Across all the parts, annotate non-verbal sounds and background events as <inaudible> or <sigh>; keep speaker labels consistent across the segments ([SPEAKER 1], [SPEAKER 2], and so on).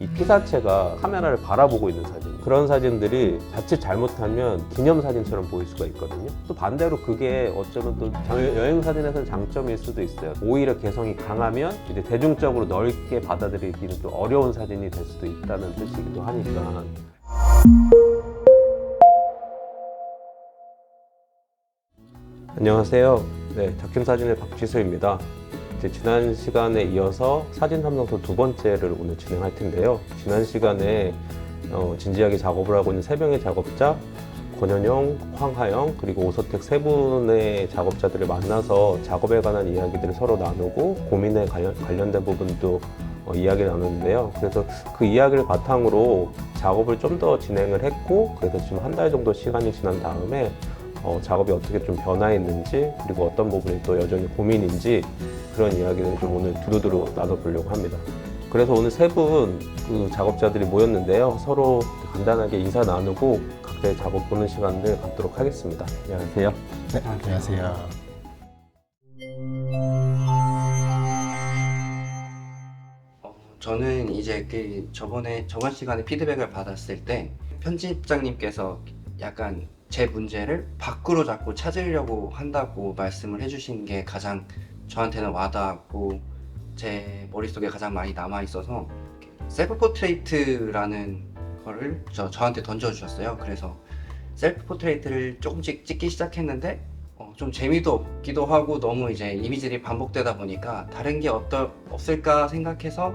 [SPEAKER 1] 이 피사체가 카메라를 바라보고 있는 사진. 그런 사진들이 자칫 잘못하면 기념 사진처럼 보일 수가 있거든요. 또 반대로 그게 어쩌면 또 장- 여행 사진에서는 장점일 수도 있어요. 오히려 개성이 강하면 이제 대중적으로 넓게 받아들이기는 좀 어려운 사진이 될 수도 있다는 뜻이기도 하니까. 안녕하세요. 네 작품 사진의 박지수입니다 이제 지난 시간에 이어서 사진 삼성소 두 번째를 오늘 진행할 텐데요. 지난 시간에 어, 진지하게 작업을 하고 있는 세 명의 작업자, 권현영, 황하영, 그리고 오서택 세 분의 작업자들을 만나서 작업에 관한 이야기들을 서로 나누고 고민에 관련, 관련된 부분도 어, 이야기를 나눴는데요. 그래서 그 이야기를 바탕으로 작업을 좀 더 진행을 했고, 그래서 지금 한 달 정도 시간이 지난 다음에 어, 작업이 어떻게 좀 변화했는지, 그리고 어떤 부분이 또 여전히 고민인지, 그런 이야기를 좀 오늘 두루두루 나눠보려고 합니다. 그래서 오늘 세 분 그 작업자들이 모였는데요. 서로 간단하게 인사 나누고 각자의 작업 보는 시간을 갖도록 하겠습니다. 안녕하세요.
[SPEAKER 2] 네, 안녕하세요.
[SPEAKER 3] 어, 저는 이제 그 저번에 저번 시간에 피드백을 받았을 때 편집장님께서 약간 제 문제를 밖으로 자꾸 찾으려고 한다고 말씀을 해주신 게 가장 저한테는 와닿았고 제 머릿속에 가장 많이 남아 있어서 셀프 포트레이트라는 거를 저, 저한테 던져주셨어요. 그래서 셀프 포트레이트를 조금씩 찍기 시작했는데 어, 좀 재미도 없기도 하고 너무 이제 이미지들이 반복되다 보니까 다른 게 어떨, 없을까 생각해서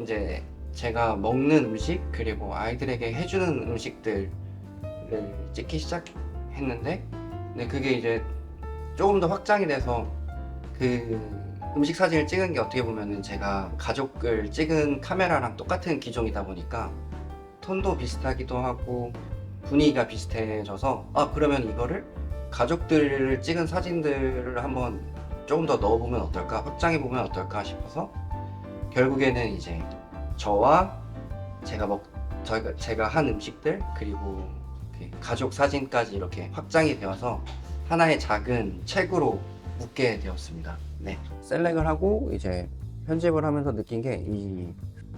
[SPEAKER 3] 이제 제가 먹는 음식 그리고 아이들에게 해주는 음식들을 찍기 시작했는데 근데 그게 이제 조금 더 확장이 돼서 그 음식 사진을 찍은 게 어떻게 보면은 제가 가족을 찍은 카메라랑 똑같은 기종이다 보니까 톤도 비슷하기도 하고 분위기가 비슷해져서 아 그러면 이거를 가족들을 찍은 사진들을 한번 조금 더 넣어보면 어떨까? 확장해 보면 어떨까 싶어서 결국에는 이제 저와 제가 먹 저희가 제가 한 음식들 그리고 그 가족 사진까지 이렇게 확장이 되어서 하나의 작은 책으로 묶게 되었습니다. 네 셀렉을 하고 이제 편집을 하면서 느낀 게 이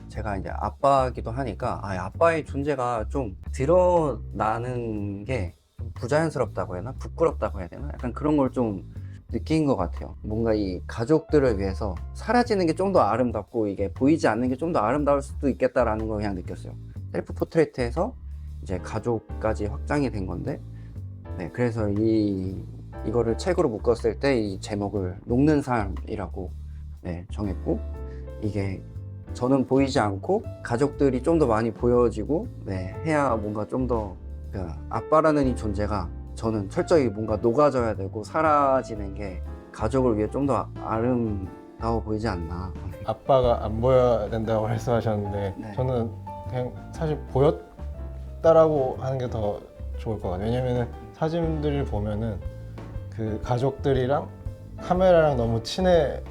[SPEAKER 3] 제가 이제 아빠기도 하니까 아 아빠의 존재가 좀 드러나는 게 부자연스럽다고 해야 하나 부끄럽다고 해야 되나 약간 그런 걸 좀 느낀 것 같아요. 뭔가 이 가족들을 위해서 사라지는 게 좀 더 아름답고 이게 보이지 않는 게 좀 더 아름다울 수도 있겠다라는 걸 그냥 느꼈어요. 셀프 포트레이트에서 이제 가족까지 확장이 된 건데, 네 그래서 이 이거를 책으로 묶었을 때 이 제목을 녹는 삶이라고 네, 정했고 이게 저는 보이지 않고 가족들이 좀 더 많이 보여지고 네, 해야 뭔가 좀더 그 아빠라는 이 존재가 저는 철저히 뭔가 녹아져야 되고 사라지는 게 가족을 위해 좀 더 아름다워 보이지 않나.
[SPEAKER 2] 아빠가 안 보여야 된다고 말씀하셨는데
[SPEAKER 3] 네.
[SPEAKER 2] 저는 그냥 사실 보였다라고 하는 게 더 좋을 것 같아요. 왜냐면은 사진들을 보면은 그 가족들이랑 카메라랑 너무 친해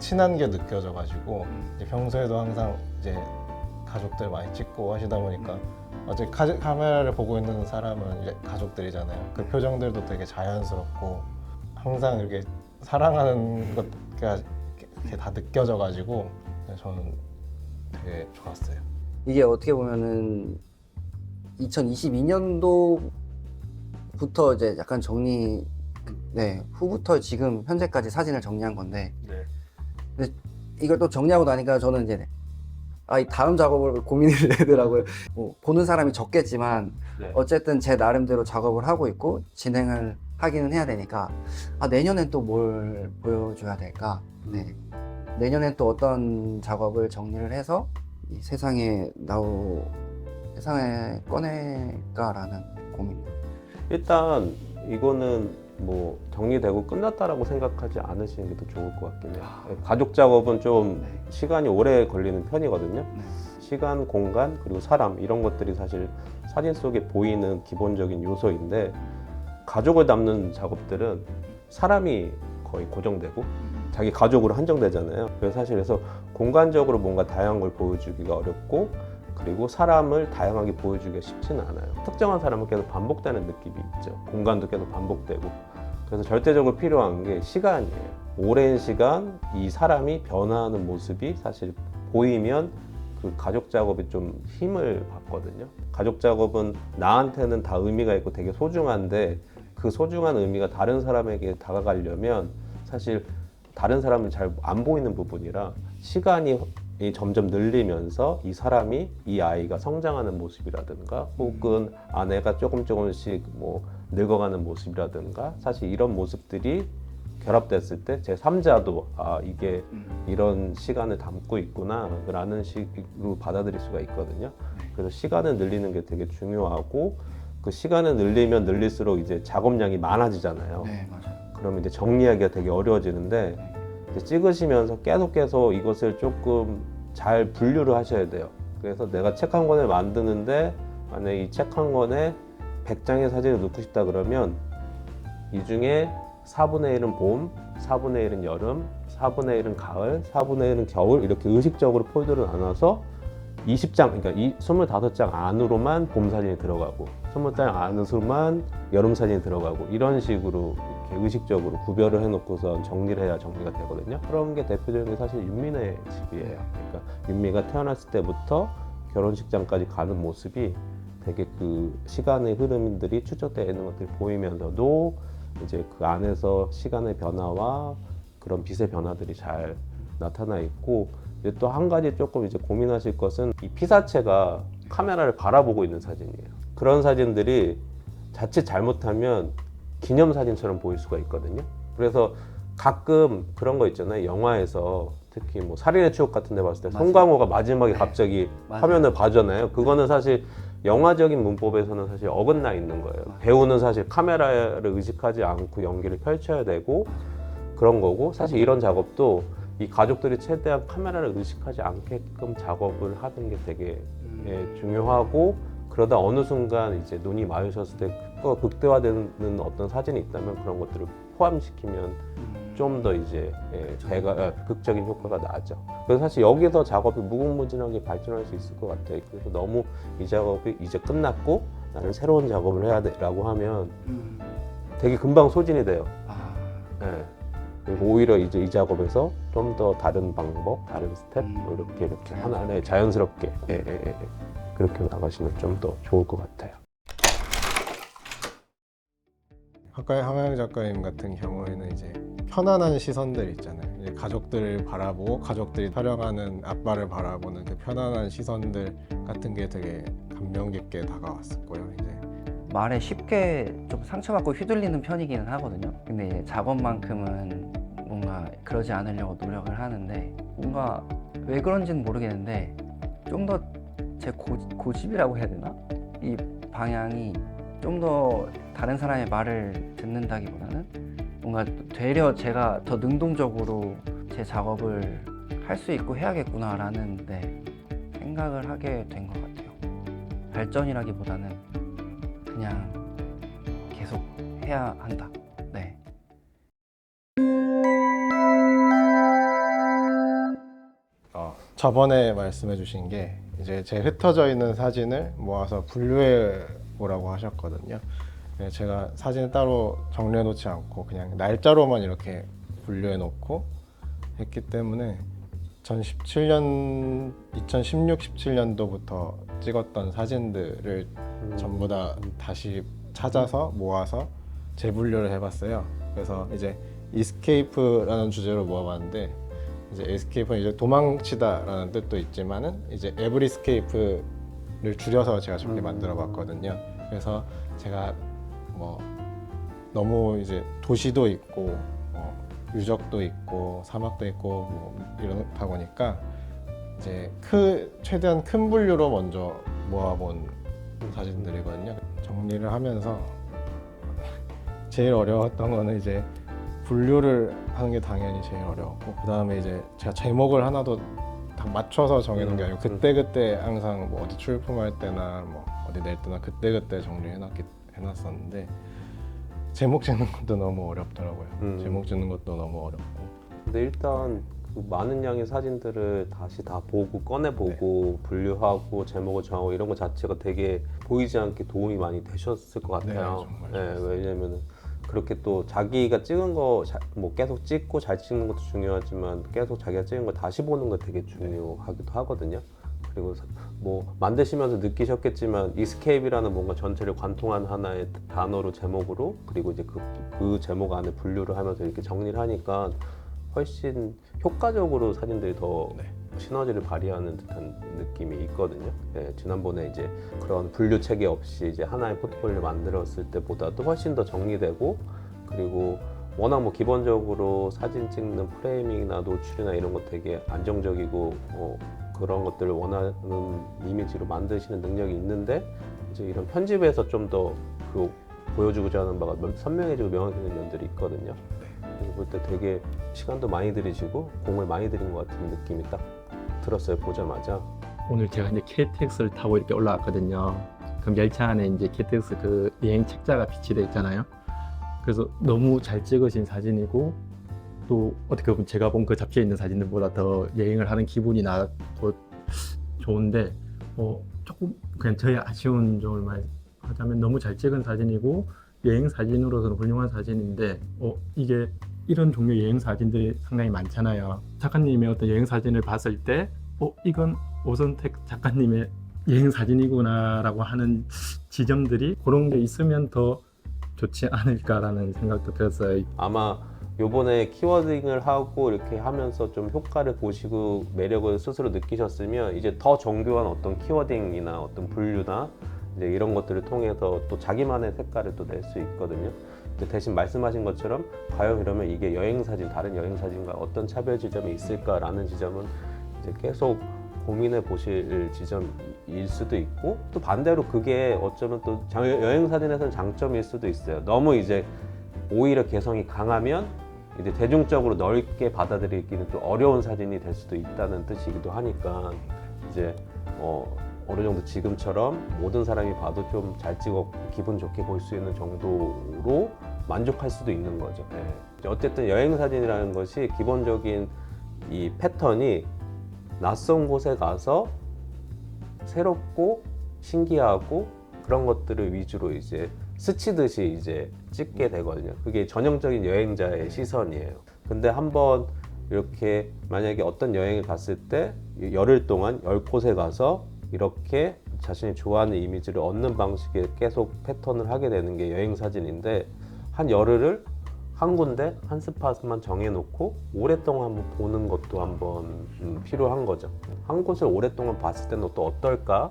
[SPEAKER 2] 친한 게 느껴져가지고 이제 평소에도 항상 이제 가족들 많이 찍고 하시다 보니까 어제 카, 카메라를 보고 있는 사람은 이제 가족들이잖아요. 그 표정들도 되게 자연스럽고 항상 이렇게 사랑하는 것가 이렇게 다 느껴져가지고 저는 되게 좋았어요.
[SPEAKER 3] 이게 어떻게 보면은 2022년도부터 이제 약간 정리, 네 후부터 지금 현재까지 사진을 정리한 건데
[SPEAKER 1] 네.
[SPEAKER 3] 이걸 또 정리하고 나니까 저는 이제 아, 이 다음 작업을 고민이 되더라고요. 뭐, 보는 사람이 적겠지만
[SPEAKER 1] 네.
[SPEAKER 3] 어쨌든 제 나름대로 작업을 하고 있고 진행을 하기는 해야 되니까 아, 내년엔 또 뭘 보여줘야 될까? 네. 내년엔 또 어떤 작업을 정리를 해서 이 세상에 나오 세상에 꺼낼까라는 고민.
[SPEAKER 1] 일단 이거는 뭐 정리되고 끝났다라고 생각하지 않으시는 게 더 좋을 것 같긴 해요. 가족 작업은 좀
[SPEAKER 3] 네.
[SPEAKER 1] 시간이 오래 걸리는 편이거든요.
[SPEAKER 3] 네.
[SPEAKER 1] 시간, 공간, 그리고 사람 이런 것들이 사실 사진 속에 보이는 기본적인 요소인데 가족을 담는 작업들은 사람이 거의 고정되고 자기 가족으로 한정되잖아요. 그래서 사실 그래서 공간적으로 뭔가 다양한 걸 보여주기가 어렵고 그리고 사람을 다양하게 보여주기가 쉽지는 않아요. 특정한 사람은 계속 반복되는 느낌이 있죠. 공간도 계속 반복되고. 그래서 절대적으로 필요한 게 시간이에요. 오랜 시간 이 사람이 변화하는 모습이 사실 보이면 그 가족 작업이 좀 힘을 받거든요. 가족 작업은 나한테는 다 의미가 있고 되게 소중한데 그 소중한 의미가 다른 사람에게 다가가려면 사실 다른 사람은 잘안 보이는 부분이라 시간이 이 점점 늘리면서 이 사람이 이 아이가 성장하는 모습이라든가 혹은 아내가 조금 조금씩 뭐 늙어가는 모습이라든가 사실 이런 모습들이 결합됐을 때 제 3자도 아 이게 이런 시간을 담고 있구나라는 식으로 받아들일 수가 있거든요. 그래서 시간을 늘리는 게 되게 중요하고 그 시간을 늘리면 늘릴수록 이제 작업량이 많아지잖아요.
[SPEAKER 3] 네 맞아요.
[SPEAKER 1] 그러면 이제 정리하기가 되게 어려워지는데 이제 찍으시면서 계속 계속 이것을 조금 잘 분류를 하셔야 돼요. 그래서 내가 책 한 권을 만드는데 만약에 이 책 한 권에 100장의 사진을 넣고 싶다 그러면 이 중에 4분의 1은 봄, 4분의 1은 여름, 4분의 1은 가을, 4분의 1은 겨울 이렇게 의식적으로 폴더를 나눠서 20장, 그러니까 이 25장 안으로만 봄 사진이 들어가고 20장 안으로만 여름 사진이 들어가고 이런 식으로 의식적으로 구별을 해놓고서 정리를 해야 정리가 되거든요. 그런 게 대표적인 게 사실 윤미네 집이에요. 그러니까 윤미가 태어났을 때부터 결혼식장까지 가는 모습이 되게 그 시간의 흐름들이 추적되어 있는 것들이 보이면서도 이제 그 안에서 시간의 변화와 그런 빛의 변화들이 잘 나타나 있고 또 한 가지 조금 이제 고민하실 것은 이 피사체가 카메라를 바라보고 있는 사진이에요. 그런 사진들이 자칫 잘못하면 기념 사진처럼 보일 수가 있거든요. 그래서 가끔 그런 거 있잖아요. 영화에서 특히 뭐 살인의 추억 같은 데 봤을 때
[SPEAKER 3] 맞아요.
[SPEAKER 1] 송강호가 마지막에 갑자기 <laughs>
[SPEAKER 3] 맞아요.
[SPEAKER 1] 화면을 봐주잖아요. 그거는 사실 영화적인 문법에서는 사실 어긋나 있는 거예요.
[SPEAKER 3] 맞아요.
[SPEAKER 1] 배우는 사실 카메라를 의식하지 않고 연기를 펼쳐야 되고 그런 거고 사실 이런 작업도 이 가족들이 최대한 카메라를 의식하지 않게끔 작업을 하는 게 되게
[SPEAKER 3] 음.
[SPEAKER 1] 예, 중요하고 그러다 어느 순간 이제 눈이 마주쳤을 때 그거 극대화되는 어떤 사진이 있다면 그런 것들을 포함시키면
[SPEAKER 3] 음.
[SPEAKER 1] 좀더 이제 예, 배가 예, 극적인 효과가 나죠. 그래서 사실 여기서 작업이 무궁무진하게 발전할 수 있을 것 같아요. 그래서 너무 이 작업이 이제 끝났고 나는 새로운 작업을 해야 돼라고 하면
[SPEAKER 3] 음.
[SPEAKER 1] 되게 금방 소진이 돼요.
[SPEAKER 3] 아.
[SPEAKER 1] 예. 그리고 오히려 이제 이 작업에서 좀 더 다른 방법, 다른 스텝
[SPEAKER 3] 음.
[SPEAKER 1] 뭐 이렇게 이렇게 하나에 자연스럽게 예, 예, 예. 그렇게 나가시면 좀 더 좋을 것 같아요.
[SPEAKER 2] 아까의 함양 작가님 같은 경우에는 이제 편안한 시선들 있잖아요. 이제 가족들을 바라보고 가족들이 촬영하는 아빠를 바라보는 그 편안한 시선들 같은 게 되게 감명 깊게 다가왔었고요. 이제
[SPEAKER 4] 말에 쉽게 좀 상처받고 휘둘리는 편이기는 하거든요. 근데 이제 작업만큼은 뭔가 그러지 않으려고 노력을 하는데 뭔가 왜 그런지는 모르겠는데 좀 더 제 고집이라고 해야 되나? 이 방향이 좀 더 다른 사람의 말을 듣는다기보다는 뭔가 되려 제가 더 능동적으로 제 작업을 할 수 있고 해야겠구나라는 네, 생각을 하게 된 것 같아요. 발전이라기보다는 그냥 계속 해야 한다. 네.
[SPEAKER 2] 저번에 말씀해 주신 게 이제 제 흩어져 있는 사진을 모아서 분류해 보라고 하셨거든요. 네, 제가 사진을 따로 정리해 놓지 않고 그냥 날짜로만 이렇게 분류해 놓고 했기 때문에 2017년, 2016, 17년도부터 찍었던 사진들을 전부 다 다시 찾아서 모아서 재분류를 해봤어요. 그래서 이제 이스케이프라는 주제로 모아봤는데 이제 에스케이프는 이제 도망치다라는 뜻도 있지만은 이제 에브리스케이프 를 줄여서 제가 저렇게 만들어 봤거든요. 그래서 제가 뭐 너무 이제 도시도 있고 뭐 유적도 있고 사막도 있고 뭐 이렇다 보니까 이제 크 최대한 큰 분류로 먼저 모아본 사진들이거든요. 정리를 하면서 제일 어려웠던 거는 이제 분류를 하는 게 당연히 제일 어려웠고 그 다음에 이제 제가 제목을 하나도 다 맞춰서 정해놓은 게 아니고 그때 그때 항상 뭐 어디 출품할 때나 뭐 어디 낼 때나 그때 그때 정리해놨기 해놨었는데 제목 짓는 것도 너무 어렵더라고요.
[SPEAKER 1] 음.
[SPEAKER 2] 제목 짓는 것도 너무 어렵고
[SPEAKER 1] 근데 일단 그 많은 양의 사진들을 다시 다 보고 꺼내 보고 분류하고 제목을 정하고 이런 것 자체가 되게 보이지 않게 도움이 많이 되셨을 것 같아요.
[SPEAKER 2] 네, 정말
[SPEAKER 1] 네, 왜냐면은 그렇게 또 자기가 찍은 거 뭐 계속 찍고 잘 찍는 것도 중요하지만 계속 자기가 찍은 거 다시 보는 거 되게 중요하기도 하거든요. 그리고 사- 뭐 만드시면서 느끼셨겠지만 이스케이프라는 뭔가 전체를 관통한 하나의 단어로 제목으로 그리고 이제 그, 그 제목 안에 분류를 하면서 이렇게 정리를 하니까 훨씬 효과적으로 사진들이 더 시너지를 발휘하는 듯한 느낌이 있거든요. 예, 지난번에 이제 그런 분류 체계 없이 이제 하나의 포트폴리오 만들었을 때보다도 훨씬 더 정리되고 그리고 워낙 뭐 기본적으로 사진 찍는 프레이밍이나 노출이나 이런 거 되게 안정적이고 어, 그런 것들을 원하는 이미지로 만드시는 능력이 있는데 이제 이런 편집에서 좀 더 그 보여주고자 하는 바가 명- 선명해지고 명확해지는 면들이 있거든요. 그래서 볼 때 되게 시간도 많이 들이시고 공을 많이 들인 것 같은 느낌이 딱 들었어요 보자마자.
[SPEAKER 5] 오늘 제가 이제 KTX를 타고 이렇게 올라왔거든요. 그럼 열차 안에 이제 KTX 그 여행 책자가 비치돼 있잖아요. 그래서 너무 잘 찍으신 사진이고 또 어떻게 보면 제가 본 그 잡지에 있는 사진들보다 더 여행을 하는 기분이 나고 좋은데 어, 조금 그냥 저의 아쉬운 점을 말하자면 너무 잘 찍은 사진이고 여행 사진으로서는 훌륭한 사진인데 어, 이게 이런 종류 여행 사진들이 상당히 많잖아요. 작가님의 어떤 여행 사진을 봤을 때 어, 이건 오선택 작가님의 여행 사진이구나라고 하는 지점들이 그런 게 있으면 더 좋지 않을까라는 생각도 들었어요.
[SPEAKER 1] 아마 요번에 키워딩을 하고 이렇게 하면서 좀 효과를 보시고 매력을 스스로 느끼셨으면 이제 더 정교한 어떤 키워딩이나 어떤 분류나 이제 이런 것들을 통해서 또 자기만의 색깔을 또 낼 수 있거든요. 대신 말씀하신 것처럼 과연 이러면 이게 여행 사진 다른 여행 사진과 어떤 차별 지점이 있을까라는 지점은 이제 계속 고민해 보실 지점일 수도 있고 또 반대로 그게 어쩌면 또 장- 여행 사진에서는 장점일 수도 있어요. 너무 이제 오히려 개성이 강하면 이제 대중적으로 넓게 받아들이기는 또 어려운 사진이 될 수도 있다는 뜻이기도 하니까 이제 어, 어느 정도 지금처럼 모든 사람이 봐도 좀 잘 찍었고 기분 좋게 볼 수 있는 정도로 만족할 수도 있는 거죠. 예. 어쨌든 여행 사진이라는 것이 기본적인 이 패턴이 낯선 곳에 가서 새롭고 신기하고 그런 것들을 위주로 이제 스치듯이 이제 찍게 되거든요. 그게 전형적인 여행자의 시선이에요. 근데 한번 이렇게 만약에 어떤 여행을 갔을 때 열흘 동안 열 곳에 가서 이렇게 자신이 좋아하는 이미지를 얻는 방식의 계속 패턴을 하게 되는 게 여행 사진인데 한 열흘을 한 군데 한 스팟만 정해놓고 오랫동안 한번 보는 것도 한번 음, 필요한 거죠. 한 곳을 오랫동안 봤을 때는 또 어떨까?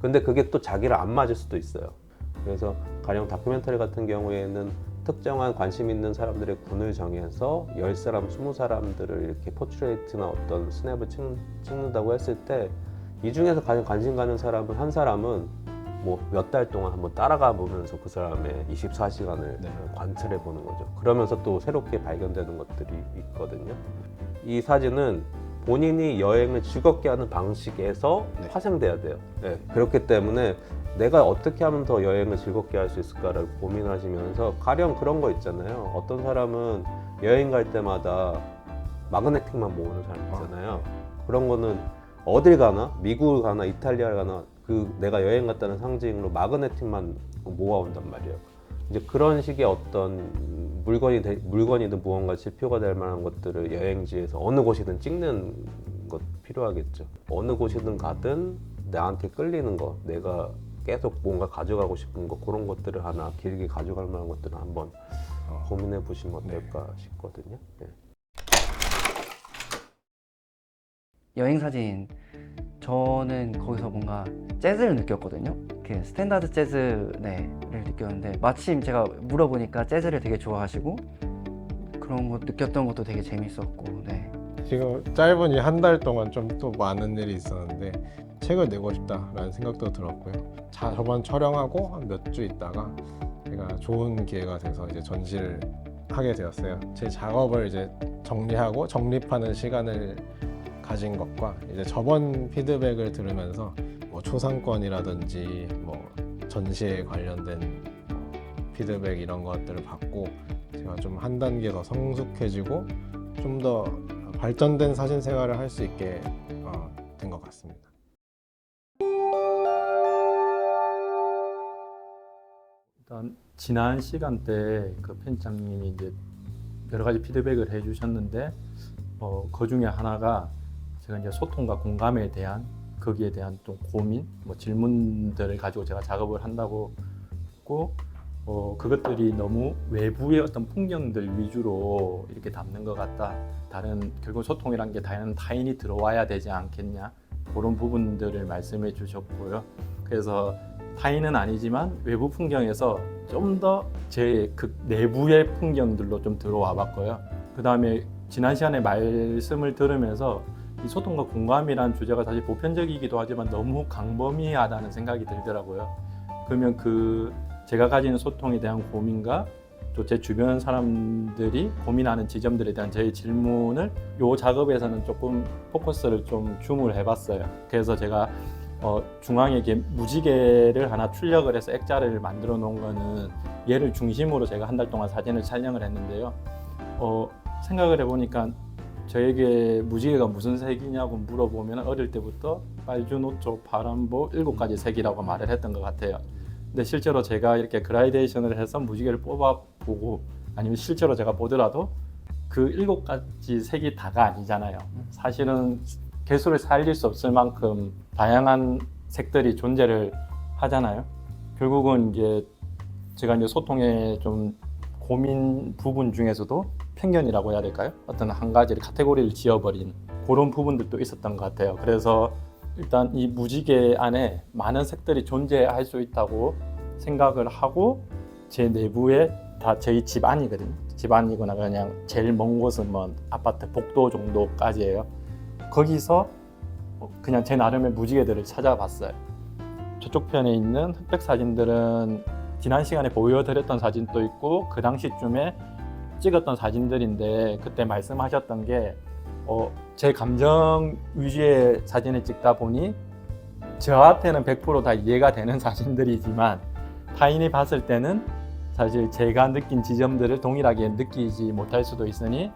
[SPEAKER 1] 근데 그게 또 자기를 안 맞을 수도 있어요. 그래서 가령 다큐멘터리 같은 경우에는 특정한 관심 있는 사람들의 군을 정해서 10사람, 20사람들을 이렇게 포트레이트나 어떤 스냅을 찍, 찍는다고 했을 때 이 중에서 가장 관심 가는 사람은 한 사람은 뭐 몇 달 동안 한번 따라가 보면서 그 사람의 24시간을
[SPEAKER 2] 네.
[SPEAKER 1] 관찰해 보는 거죠. 그러면서 또 새롭게 발견되는 것들이 있거든요. 이 사진은 본인이 여행을 즐겁게 하는 방식에서
[SPEAKER 2] 네.
[SPEAKER 1] 파생돼야 돼요. 네. 그렇기 때문에 내가 어떻게 하면 더 여행을 즐겁게 할 수 있을까를 고민하시면서 가령 그런 거 있잖아요. 어떤 사람은 여행 갈 때마다 마그네틱만 모으는 사람 있잖아요. 그런 거는 어딜 가나 미국을 가나 이탈리아를 가나 그 내가 여행 갔다는 상징으로 마그네틱만 모아온단 말이에요. 이제 그런 식의 어떤 물건이 되- 물건이든 무언가 지표가 될 만한 것들을 여행지에서 어느 곳이든 찍는 것 필요하겠죠. 어느 곳이든 가든 나한테 끌리는 거, 내가 계속 뭔가 가져가고 싶은 거 그런 것들을 하나 길게 가져갈 만한 것들을 한번
[SPEAKER 2] 어.
[SPEAKER 1] 고민해 보시면 어떨까 싶거든요. 네.
[SPEAKER 4] 여행 사진 저는 거기서 뭔가 재즈를 느꼈거든요. 그 스탠다드 재즈 네를 느꼈는데 마침 제가 물어보니까 재즈를 되게 좋아하시고 그런 거 느꼈던 것도 되게 재밌었고 네.
[SPEAKER 2] 지금 짧은 이 한 달 동안 좀 또 많은 일이 있었는데 책을 내고 싶다라는 생각도 들었고요. 자, 저번 촬영하고 한 몇 주 있다가 제가 좋은 기회가 돼서 이제 전시를 하게 되었어요. 제 작업을 이제 정리하고 정립하는 시간을 가진 것과 이제 저번 피드백을 들으면서 뭐 초상권이라든지 뭐 전시에 관련된 어, 피드백 이런 것들을 받고 제가 좀 한 단계 더 성숙해지고 좀 더 발전된 사진 생활을 할 수 있게 어, 된것 같습니다.
[SPEAKER 5] 일단 지난 시간 때그 편집장님이 이제 여러 가지 피드백을 해주셨는데 어, 그 중에 하나가 제가 이제 소통과 공감에 대한 그 거기에 대한 좀 고민, 뭐 질문들을 가지고 제가 작업을 한다고 했고 어, 그것들이 너무 외부의 어떤 풍경들 위주로 이렇게 담는 것 같다. 다른 결국 소통이란 게 다른 타인이 들어와야 되지 않겠냐 그런 부분들을 말씀해 주셨고요. 그래서 타인은 아니지만 외부 풍경에서 좀 더 제 그 내부의 풍경들로 좀 들어와 봤고요. 그 다음에 지난 시간에 말씀을 들으면서 이 소통과 공감이라는 주제가 사실 보편적이기도 하지만 너무 강범위하다는 생각이 들더라고요. 그러면 그 제가 가지는 소통에 대한 고민과 또 제 주변 사람들이 고민하는 지점들에 대한 제 질문을 요 작업에서는 조금 포커스를 좀 줌을 해봤어요. 그래서 제가 어, 중앙에 무지개를 하나 출력을 해서 액자를 만들어 놓은 거는 얘를 중심으로 제가 한 달 동안 사진을 촬영을 했는데요. 어, 생각을 해보니까 저에게 무지개가 무슨 색이냐고 물어보면 어릴 때부터 빨주 노초, 파란보 일곱 가지 색이라고 말을 했던 것 같아요. 근데 실제로 제가 이렇게 그라데이션을 해서 무지개를 뽑아보고 아니면 실제로 제가 보더라도 그 일곱 가지 색이 다가 아니잖아요. 사실은 개수를 살릴 수 없을 만큼 다양한 색들이 존재를 하잖아요. 결국은 이제 제가 이제 소통의 좀 고민 부분 중에서도 편견이라고 해야 될까요? 어떤 한 가지를 카테고리를 지어버린 그런 부분들도 있었던 것 같아요. 그래서 일단 이 무지개 안에 많은 색들이 존재할 수 있다고 생각을 하고 제 내부에 다 저희 집안이거든요. 집안이거나 그냥 제일 먼 곳은 뭐 아파트 복도 정도까지예요. 거기서 그냥 제 나름의 무지개들을 찾아봤어요. 저쪽 편에 있는 흑백 사진들은 지난 시간에 보여드렸던 사진도 있고 그 당시쯤에 찍었던 사진들인데 그때 말씀하셨던 게 어, 제 감정 위주의 사진을 찍다 보니 저한테는 100%다 이해가 되는 <laughs> 사진들이지만 타인이 봤을 때는 사실 제가 느낀 지점들을 동일하게 느끼지 못할 수도 있으니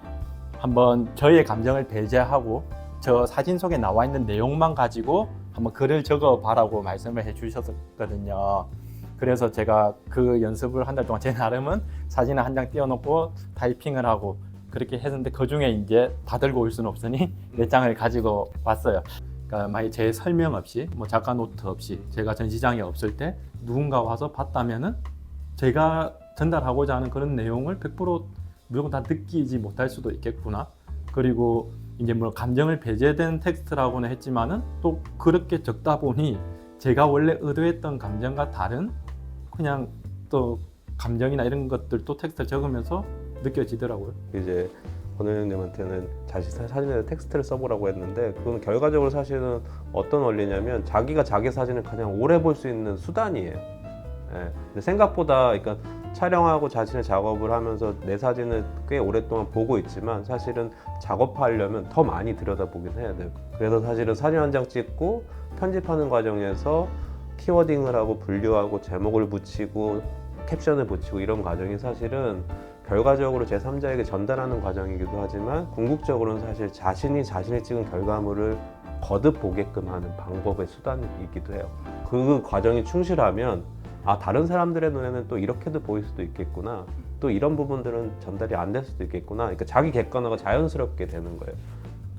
[SPEAKER 5] 한번 저의 감정을 배제하고 저 사진 속에 나와 있는 내용만 가지고 한번 글을 적어 봐라고 말씀을 해 주셨거든요. 그래서 제가 그 연습을 한 달 동안 제 나름은 사진을 한 장 띄워놓고 타이핑을 하고 그렇게 했는데 그 중에 이제 다 들고 올 수는 없으니 몇 장을 가지고 왔어요. 그러니까 만약 제 설명 없이 뭐 작가 노트 없이 제가 전시장에 없을 때 누군가 와서 봤다면은 제가 전달하고자 하는 그런 내용을 100% 무조건 다 느끼지 못할 수도 있겠구나. 그리고 이제 뭐 감정을 배제된 텍스트라고는 했지만은 또 그렇게 적다 보니 제가 원래 의도했던 감정과 다른 그냥 또 감정이나 이런 것들도 텍스트를 적으면서 느껴지더라고요.
[SPEAKER 1] 이제 권은영님한테는 자신 사- 사진에 텍스트를 써보라고 했는데 그건 결과적으로 사실은 어떤 원리냐면 자기가 자기 사진을 가장 오래 볼 수 있는 수단이에요. 예. 생각보다 그러니까 촬영하고 자신의 작업을 하면서 내 사진을 꽤 오랫동안 보고 있지만 사실은 작업하려면 더 많이 들여다보긴 해야 돼요. 그래서 사실은 사진 한 장 찍고 편집하는 과정에서 키워딩을 하고 분류하고 제목을 붙이고 캡션을 붙이고 이런 과정이 사실은 결과적으로 제3자에게 전달하는 과정이기도 하지만 궁극적으로는 사실 자신이 자신이 찍은 결과물을 거듭 보게끔 하는 방법의 수단이기도 해요. 그 과정이 충실하면 아 다른 사람들의 눈에는 또 이렇게도 보일 수도 있겠구나. 또 이런 부분들은 전달이 안 될 수도 있겠구나. 그러니까 자기 객관화가 자연스럽게 되는 거예요.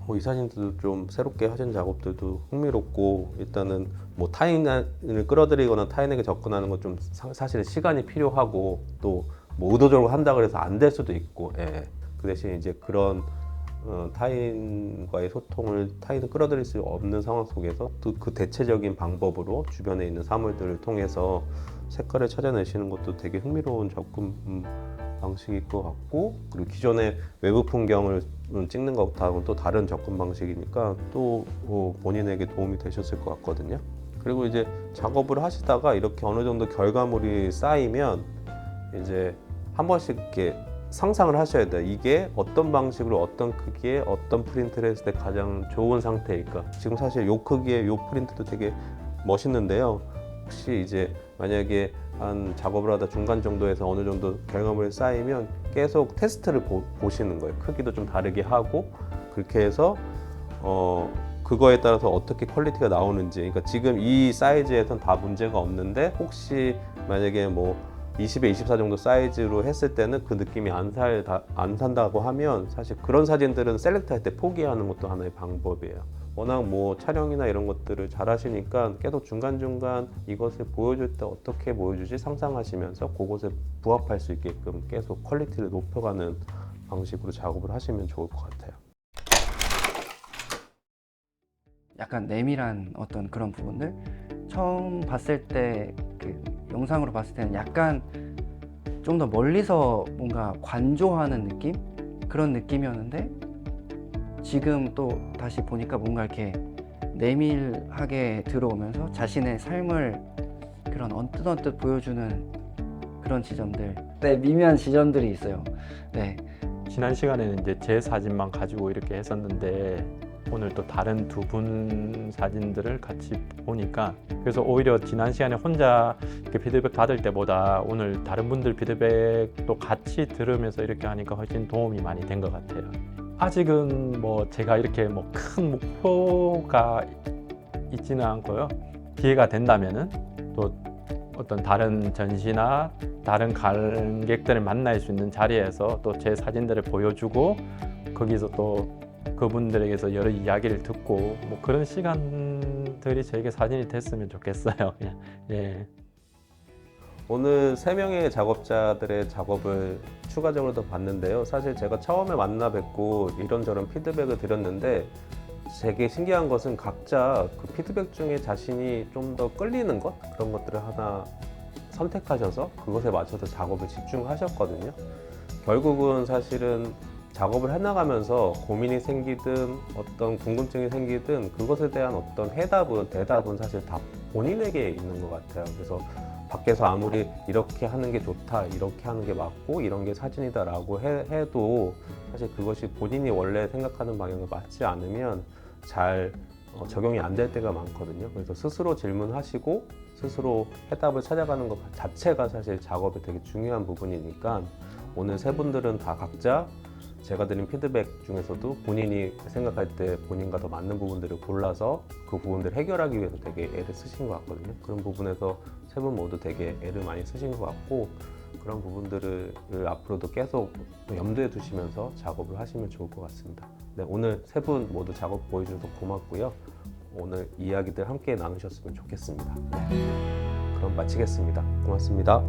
[SPEAKER 1] 어, 이 사진들도 좀 새롭게 하신 작업들도 흥미롭고 일단은 뭐 타인을 끌어들이거나 타인에게 접근하는 건 좀 사실 시간이 필요하고 또 뭐 의도적으로 한다 그래서 안 될 수도 있고 예. 그 대신 이제 그런 어, 타인과의 소통을 타인을 끌어들일 수 없는 상황 속에서 또 그 대체적인 방법으로 주변에 있는 사물들을 통해서 색깔을 찾아내시는 것도 되게 흥미로운 접근 음, 방식일 것 같고 그리고 기존의 외부 풍경을 음, 찍는 것하고는 또 다른 접근 방식이니까 또 어, 본인에게 도움이 되셨을 것 같거든요. 그리고 이제 작업을 하시다가 이렇게 어느 정도 결과물이 쌓이면 이제 한 번씩 이렇게 상상을 하셔야 돼요. 이게 어떤 방식으로 어떤 크기에 어떤 프린트를 했을 때 가장 좋은 상태일까? 지금 사실 요 크기의 요 프린트도 되게 멋있는데요. 혹시 이제 만약에 한 작업을 하다 중간 정도에서 어느 정도 결과물이 쌓이면 계속 테스트를 보, 보시는 거예요. 크기도 좀 다르게 하고 그렇게 해서 어 그거에 따라서 어떻게 퀄리티가 나오는지 그러니까 지금 이 사이즈에선 다 문제가 없는데 혹시 만약에 뭐 20에 24 정도 사이즈로 했을 때는 그 느낌이 안, 살, 안 산다고 하면 사실 그런 사진들은 셀렉트 할 때 포기하는 것도 하나의 방법이에요. 워낙 뭐 촬영이나 이런 것들을 잘 하시니까 계속 중간중간 이것을 보여줄 때 어떻게 보여주지 상상하시면서 그것에 부합할 수 있게끔 계속 퀄리티를 높여가는 방식으로 작업을 하시면 좋을 것 같아요.
[SPEAKER 4] 약간 내밀한 어떤 그런 부분들 처음 봤을 때 그 영상으로 봤을 때는 약간 좀 더 멀리서 뭔가 관조하는 느낌 그런 느낌이었는데 지금 또 다시 보니까 뭔가 이렇게 내밀하게 들어오면서 자신의 삶을 그런 언뜻 언뜻 보여주는 그런 지점들. 네 미묘한 지점들이 있어요. 네.
[SPEAKER 5] 지난 시간에는 이제 제 사진만 가지고 이렇게 했었는데 오늘 또 다른 두 분 사진들을 같이 보니까 그래서 오히려 지난 시간에 혼자 이렇게 피드백 받을 때보다 오늘 다른 분들 피드백도 같이 들으면서 이렇게 하니까 훨씬 도움이 많이 된 것 같아요. 아직은 뭐 제가 이렇게 뭐 큰 목표가 있지는 않고요. 기회가 된다면은 또 어떤 다른 전시나 다른 관객들을 만날 수 있는 자리에서 또 제 사진들을 보여주고 거기서 또 그분들에게서 여러 이야기를 듣고 뭐 그런 시간들이 저에게 사진이 됐으면 좋겠어요. 그냥 <laughs> 예.
[SPEAKER 1] 오늘 세 명의 작업자들의 작업을 추가적으로 더 봤는데요. 사실 제가 처음에 만나 뵙고 이런저런 피드백을 드렸는데 되게 신기한 것은 각자 그 피드백 중에 자신이 좀 더 끌리는 것 그런 것들을 하나 선택하셔서 그것에 맞춰서 작업을 집중하셨거든요. 결국은 사실은 작업을 해나가면서 고민이 생기든 어떤 궁금증이 생기든 그것에 대한 어떤 해답은 대답은 사실 다 본인에게 있는 것 같아요. 그래서 밖에서 아무리 이렇게 하는 게 좋다, 이렇게 하는 게 맞고 이런 게 사진이다라고 해, 해도 사실 그것이 본인이 원래 생각하는 방향과 맞지 않으면 잘 어, 적용이 안 될 때가 많거든요. 그래서 스스로 질문하시고 스스로 해답을 찾아가는 것 자체가 사실 작업에 되게 중요한 부분이니까 오늘 세 분들은 다 각자 제가 드린 피드백 중에서도 본인이 생각할 때 본인과 더 맞는 부분들을 골라서 그 부분들을 해결하기 위해서 되게 애를 쓰신 것 같거든요. 그런 부분에서 세 분 모두 되게 애를 많이 쓰신 것 같고 그런 부분들을 앞으로도 계속 염두에 두시면서 작업을 하시면 좋을 것 같습니다. 네, 오늘 세 분 모두 작업 보여주셔서 고맙고요. 오늘 이야기들 함께 나누셨으면 좋겠습니다. 네, 그럼 마치겠습니다. 고맙습니다.